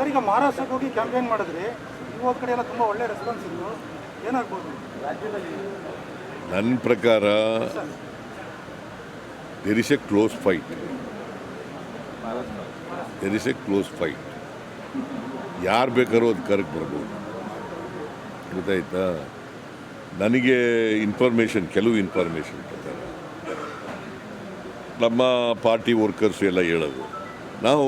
Sir, ಈಗ ಮಹಾರಾಷ್ಟ್ರಕ್ಕೆ ಹೋಗಿ ಕ್ಯಾಂಪೇನ್ ಮಾಡಿದ್ರಿ ಯುವ ಕಡೆ ಎಲ್ಲ ತುಂಬ ಒಳ್ಳೆ ರೆಸ್ಪಾನ್ಸ್ ಇತ್ತು. ಏನಾಗ್ಬೋದು? ನನ್ನ ಪ್ರಕಾರ there is a close fight there is a close fight ಯಾರು ಬೇಕಾದ್ರೂ ಅದು ಕರೆಕ್ಟ್ ಬರ್ಬೋದು. ಗೊತ್ತಾಯ್ತಾ? ನನಗೆ ಇನ್ಫಾರ್ಮೇಷನ್ ಕೆಲವು ಇನ್ಫಾರ್ಮೇಷನ್ ಪ್ರಕಾರ. ನಮ್ಮ ಪಾರ್ಟಿ ವರ್ಕರ್ಸ್ ಎಲ್ಲ ಹೇಳೋದು, ನಾವು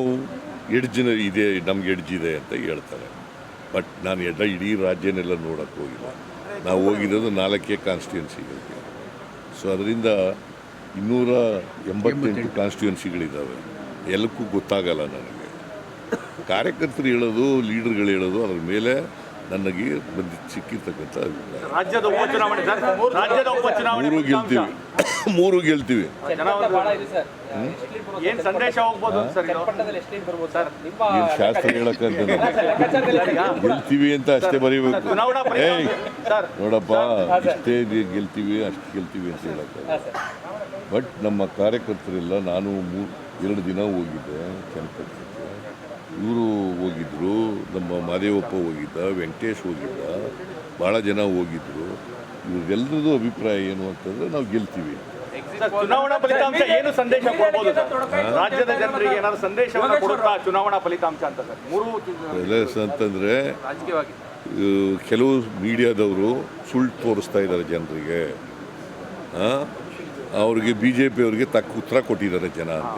ಎಡ್ಜಿನ ಇದೆ ನಮ್ಗೆ ಎಡ್ಜಿದೆ ಅಂತ ಹೇಳ್ತಾರೆ. ಬಟ್ ನಾನು ಎಲ್ಲ ಇಡೀ ರಾಜ್ಯನೆಲ್ಲ ನೋಡೋಕ್ಕೆ ಹೋಗಿಲ್ಲ. ನಾವು ಹೋಗಿರೋದು ನಾಲ್ಕೇ ಕಾನ್ಸ್ಟಿಟ್ಯೂನ್ಸಿಗಳಿಗೆ ಸೊ ಅದರಿಂದ ಇನ್ನೂರ ಎಂಬತ್ತೆಂಟು ಕಾನ್ಸ್ಟಿಟ್ಯೂನ್ಸಿಗಳಿದ್ದಾವೆ ಎಲ್ಲಕ್ಕೂ ಗೊತ್ತಾಗಲ್ಲ ನನಗೆ. ಕಾರ್ಯಕರ್ತರು ಹೇಳೋದು ಲೀಡರ್ಗಳು ಹೇಳೋದು ಅದ್ರ ಮೇಲೆ ನನಗೆ ಬಂದು ಸಿಕ್ಕಿರ್ತಕ್ಕಂಥ ಮೂರು ಗೆಲ್ತೀವಿ. ಮೂರು ಗೆಲ್ತೀವಿ. ಬಹಳ ಇದೆ ಸರ್. ಏನ್ ಸಂದೇಶ ಹೋಗ್ಬೋದು ಸರ್ ಇದು? ಪಟ್ಟಣದಲ್ಲಿ ಎಷ್ಟು ಲೀಡ್ ಸರ್? ನಿಮ್ಮ ಏನು ಶಾಸ್ತ್ರ ಹೇಳಕ್ಕಂತ ಗೆಲ್ತೀವಿ ಅಂತ ಅಷ್ಟೇ ಬರೀಬೇಕು. ಏಯ್ ನೋಡಪ್ಪ ಅಷ್ಟೇ ಗೆಲ್ತೀವಿ ಅಷ್ಟು ಗೆಲ್ತೀವಿ ಅಂತ ಹೇಳಕ್ಕ. ಬಟ್ ನಮ್ಮ ಕಾರ್ಯಕರ್ತರೆಲ್ಲ ನಾನು ಮೂರು ಎರಡು ದಿನ ಹೋಗಿದ್ದೆ ಚನ್ನಪಟ್ಟಣಕ್ಕೆ ಇವರು ಹೋಗಿದ್ರು ನಮ್ಮ ಮಾದೇವಪ್ಪ ಹೋಗಿದ್ದ ವೆಂಕಟೇಶ್ ಹೋಗಿದ್ದ ಭಾಳ ಜನ ಹೋಗಿದ್ರು. ಇವ್ರಿಗೆಲ್ಲರದು ಅಭಿಪ್ರಾಯ ಏನು ಅಂತಂದ್ರೆ ನಾವು ಗೆಲ್ತೀವಿ. ಚುನಾವಣಾ ಫಲಿತಾಂಶ ಏನು ಸಂದೇಶ ಕೊಡ್ಬೋದು ಸರ್ ರಾಜ್ಯದ ಜನರಿಗೆ ಏನಾದ್ರು ಸಂದೇಶವನ್ನು ಕೊಡುತ್ತಾ ಚುನಾವಣಾ ಫಲಿತಾಂಶ ಅಂತ ಸರ್ ಮೂರು ಅಂತಂದರೆ ಕೆಲವು ಮೀಡಿಯಾದವರು ಸುಳ್ಳು ತೋರಿಸ್ತಾ ಇದ್ದಾರೆ ಜನರಿಗೆ. ಅವ್ರಿಗೆ ಬಿ ಜೆ ಪಿಯವ್ರಿಗೆ ತಕ್ಕ ಉತ್ತರ ಕೊಟ್ಟಿದ್ದಾರೆ ಜನ ಅಂತ.